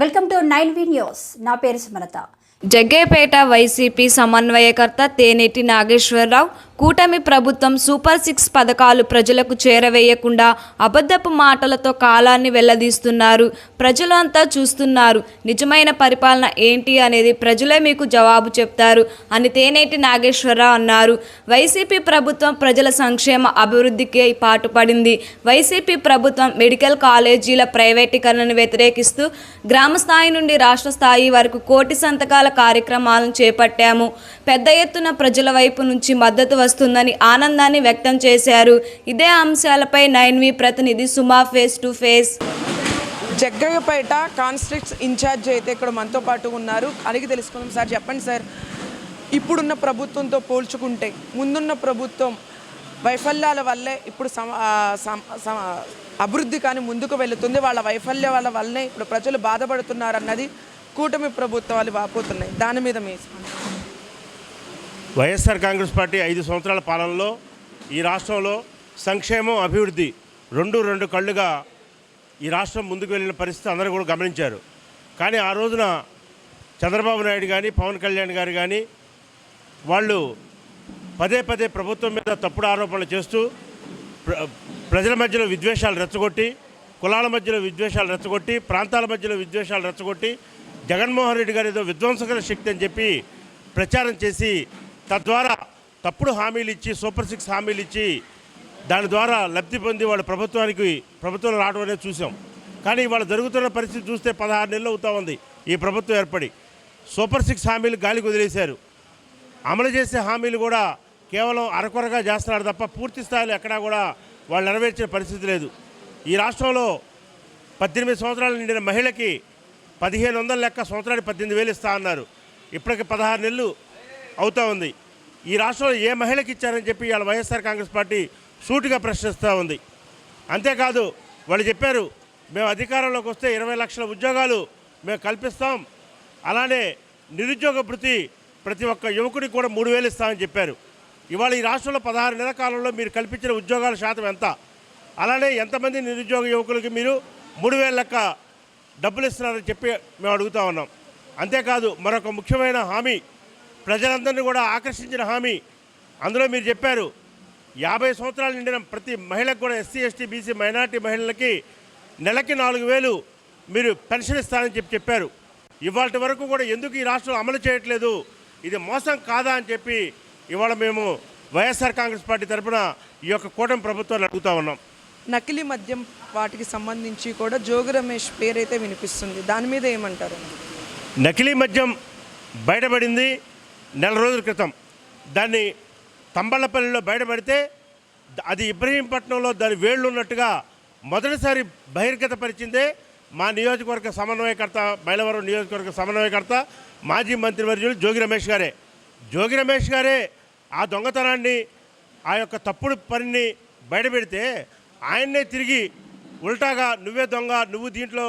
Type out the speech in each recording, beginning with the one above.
Welcome to nine V news. నా పేరు Sumalatha. Jaggepeta YCP సమన్వయకర్త తేనెటి నాగేశ్వరరావు కూటమి ప్రభుత్వం సూపర్ సిక్స్ పథకాలు ప్రజలకు చేరవేయకుండా అబద్ధపు మాటలతో కాలాన్ని వెల్లదీస్తున్నారు. ప్రజలు అంతా చూస్తున్నారు. నిజమైన పరిపాలన ఏంటి అనేది ప్రజలే మీకు జవాబు చెప్తారు అని తేనేటి నాగేశ్వరరావు అన్నారు. వైసీపీ ప్రభుత్వం ప్రజల సంక్షేమ అభివృద్ధికి పాటుపడింది వైసీపీ ప్రభుత్వం మెడికల్ కాలేజీల ప్రైవేటీకరణను వ్యతిరేకిస్తూ గ్రామ స్థాయి నుండి రాష్ట్ర స్థాయి వరకు కోటి సంతకాల కార్యక్రమాలను చేపట్టాము. పెద్ద ఎత్తున ప్రజల వైపు నుంచి మద్దతు వస్తుందని ఆనందాన్ని వ్యక్తం చేశారు. ఇదే అంశాలపై నైన్ వి ప్రతినిధి Suma face to face. Jaggayyapeta కాన్స్ట్రిక్ట్స్ incharge అయితే ఇక్కడ మనతో పాటు ఉన్నారు. అడిగి తెలుసుకుందాం సార్ చెప్పండి సార్. ఇప్పుడున్న ప్రభుత్వంతో పోల్చుకుంటే ముందున్న ప్రభుత్వం వైఫల్యాల వల్లే ఇప్పుడు అభివృద్ధి కానీ ముందుకు వెళుతుంది. వాళ్ళ వైఫల్యాల వల్లనే ఇప్పుడు ప్రజలు బాధపడుతున్నారు అన్నది కూటమి ప్రభుత్వాలు వాపోతున్నాయి. దాని మీద మీ వైఎస్ఆర్ కాంగ్రెస్ పార్టీ ఐదు సంవత్సరాల పాలనలో ఈ రాష్ట్రంలో సంక్షేమం అభివృద్ధి రెండు రెండు కళ్ళుగా ఈ రాష్ట్రం ముందుకు వెళ్ళిన పరిస్థితి అందరూ కూడా గమనించారు. కానీ ఆ రోజున చంద్రబాబు నాయుడు కానీ పవన్ కళ్యాణ్ గారు కానీ వాళ్ళు పదే పదే ప్రభుత్వం మీద తప్పుడు ఆరోపణలు చేస్తూ ప్ర ప్రజల మధ్యలో విద్వేషాలు రెచ్చగొట్టి కులాల మధ్యలో విద్వేషాలు రెచ్చగొట్టి ప్రాంతాల మధ్యలో విద్వేషాలు రెచ్చగొట్టి జగన్మోహన్ రెడ్డి గారు ఏదో విధ్వంసకర శక్తి అని చెప్పి ప్రచారం చేసి తద్వారా తప్పుడు హామీలు ఇచ్చి సూపర్ సిక్స్ హామీలు ఇచ్చి దాని ద్వారా లబ్ధి పొంది వాళ్ళు ప్రభుత్వానికి ప్రభుత్వం రావడం అనేది చూసాం. కానీ ఇవాళ జరుగుతున్న పరిస్థితి చూస్తే పదహారు నెలలు అవుతా ఉంది ఈ ప్రభుత్వం ఏర్పడి. సూపర్ సిక్స్ హామీలు గాలికి వదిలేశారు అమలు చేసే హామీలు కూడా కేవలం అరకొరగా చేస్తున్నారు తప్ప పూర్తి స్థాయిలో ఎక్కడా కూడా వాళ్ళు నెరవేర్చిన పరిస్థితి లేదు. ఈ రాష్ట్రంలో పద్దెనిమిది సంవత్సరాలు నిండిన మహిళకి పదిహేను వందల లెక్క సంవత్సరానికి పద్దెనిమిది వేలు ఇస్తా అన్నారు. ఇప్పటికి పదహారు నెలలు అవుతూ ఉంది. ఈ రాష్ట్రంలో ఏ మహిళకి ఇచ్చారని చెప్పి వాళ్ళ వైఎస్ఆర్ కాంగ్రెస్ పార్టీ సూటిగా ప్రశ్నిస్తూ ఉంది. అంతేకాదు వాళ్ళు చెప్పారు మేము అధికారంలోకి వస్తే ఇరవై లక్షల ఉద్యోగాలు మేము కల్పిస్తాం. అలానే నిరుద్యోగ భృతి ప్రతి ఒక్క యువకుడికి కూడా మూడు వేలు ఇస్తామని చెప్పారు. ఇవాళ ఈ రాష్ట్రంలో పదహారు నెలల కాలంలో మీరు కల్పించిన ఉద్యోగాల శాతం ఎంత? అలానే ఎంతమంది నిరుద్యోగ యువకులకి మీరు మూడు వేల లెక్క డబ్బులు ఇస్తున్నారని చెప్పి మేము అడుగుతా ఉన్నాం. అంతేకాదు మరొక ముఖ్యమైన హామీ ప్రజలందరినీ కూడా ఆకర్షించిన హామీ. అందులో మీరు చెప్పారు యాభై సంవత్సరాలు నిండిన ప్రతి మహిళకు కూడా ఎస్సీ ఎస్టీ బీసీ మైనార్టీ మహిళలకి నెలకి నాలుగు వేలు మీరు పెన్షన్ ఇస్తారని చెప్పి చెప్పారు. ఇవాళ వరకు కూడా ఎందుకు ఈ రాష్ట్రం అమలు చేయట్లేదు? ఇది మోసం కాదా అని చెప్పి ఇవాళ మేము వైఎస్ఆర్ కాంగ్రెస్ పార్టీ తరఫున ఈ యొక్క కూటమి ప్రభుత్వాన్ని అడుగుతా ఉన్నాం. నకిలీ మద్యం వాటికి సంబంధించి కూడా జోగి రమేష్ పేరైతే వినిపిస్తుంది. దాని మీద ఏమంటారు? నకిలీ మద్యం బయటపడింది. నెల రోజుల క్రితం దాన్ని తంబళ్ళపల్లిలో బయటపడితే అది ఇబ్రహీంపట్నంలో దాని వేళ్ళు ఉన్నట్టుగా మొదటిసారి బహిర్గతపరిచిందే మా నియోజకవర్గ సమన్వయకర్త మైలవరం నియోజకవర్గ సమన్వయకర్త మాజీ మంత్రివర్యులు జోగి రమేష్ గారే. జోగి రమేష్ గారే ఆ దొంగతనాన్ని ఆ యొక్క తప్పుడు పనిని బయటపెడితే ఆయన్నే తిరిగి ఉల్టాగా నువ్వే దొంగ నువ్వు దీంట్లో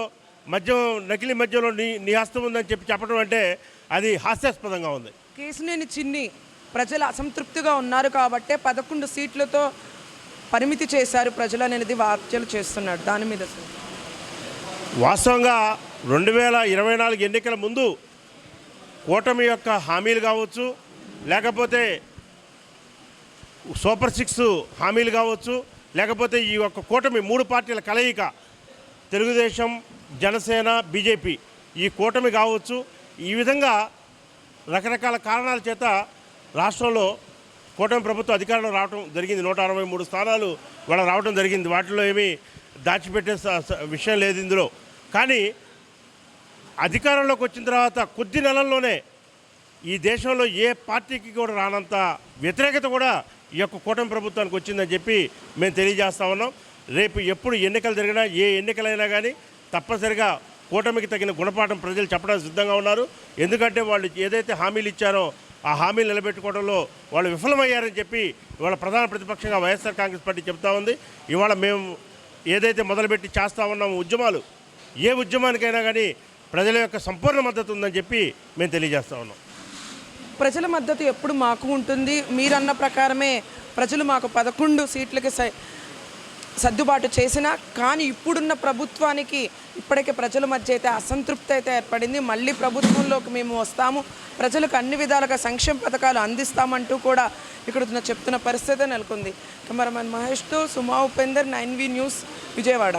మద్యం నకిలీ మద్యంలో నీ నీ హస్తం ఉందని చెప్పి చెప్పడం అంటే అది హాస్యాస్పదంగా ఉంది. కేసినేని చిన్ని ప్రజలు అసంతృప్తిగా ఉన్నారు కాబట్టే పదకొండు సీట్లతో పరిమితి చేశారు ప్రజలు అనేది వ్యాఖ్యలు చేస్తున్నాడు. దాని మీద వాస్తవంగా రెండు వేల ఇరవై నాలుగు ఎన్నికల ముందు కూటమి యొక్క హామీలు కావచ్చు లేకపోతే సూపర్ సిక్స్ హామీలు కావచ్చు లేకపోతే ఈ యొక్క కూటమి మూడు పార్టీల కలయిక తెలుగుదేశం జనసేన బీజేపీ ఈ కూటమి కావచ్చు. ఈ విధంగా రకరకాల కారణాల చేత రాష్ట్రంలో కూటమి ప్రభుత్వం అధికారంలో రావడం జరిగింది. నూట అరవై మూడు స్థానాలు వాళ్ళ రావడం జరిగింది. వాటిలో ఏమీ దాచిపెట్టే స- విషయం లేదు ఇందులో. కానీ అధికారంలోకి వచ్చిన తర్వాత కొద్ది నెలల్లోనే ఈ దేశంలో ఏ పార్టీకి కూడా రానంత వ్యతిరేకత కూడా ఈ యొక్క కూటమి ప్రభుత్వానికి వచ్చిందని చెప్పి మేము తెలియజేస్తా ఉన్నాం. రేపు ఎప్పుడు ఎన్నికలు జరిగినా ఏ ఎన్నికలైనా కానీ తప్పనిసరిగా కూటమికి తగిన గుణపాఠం ప్రజలు చెప్పడానికి సిద్ధంగా ఉన్నారు. ఎందుకంటే వాళ్ళు ఏదైతే హామీలు ఇచ్చారో ఆ హామీలు నిలబెట్టుకోవడంలో వాళ్ళు విఫలమయ్యారని చెప్పి ఇవాళ ప్రధాన ప్రతిపక్షంగా వైఎస్ఆర్ కాంగ్రెస్ పార్టీ చెప్తా ఉంది. ఇవాళ మేము ఏదైతే మొదలుపెట్టి చేస్తా ఉన్నామో ఉద్యమాలు ఏ ఉద్యమానికైనా కానీ ప్రజల యొక్క సంపూర్ణ మద్దతు ఉందని చెప్పి మేము తెలియజేస్తా ఉన్నాం. ప్రజల మద్దతు ఎప్పుడు మాకు ఉంటుంది? మీరన్న ప్రకారమే ప్రజలు మాకు పదకొండు సీట్లకి సై సర్దుబాటు చేసినా కానీ ఇప్పుడున్న ప్రభుత్వానికి ఇప్పటికే ప్రజల మధ్య అయితే అసంతృప్తి అయితే ఏర్పడింది. మళ్ళీ ప్రభుత్వంలోకి మేము వస్తాము. ప్రజలకు అన్ని విధాలుగా సంక్షేమ పథకాలు అందిస్తామంటూ కూడా ఇక్కడ చెప్తున్న పరిస్థితి నెలకొంది. Cameraman మహేష్తో Suma Upender nine V news Vijayawada.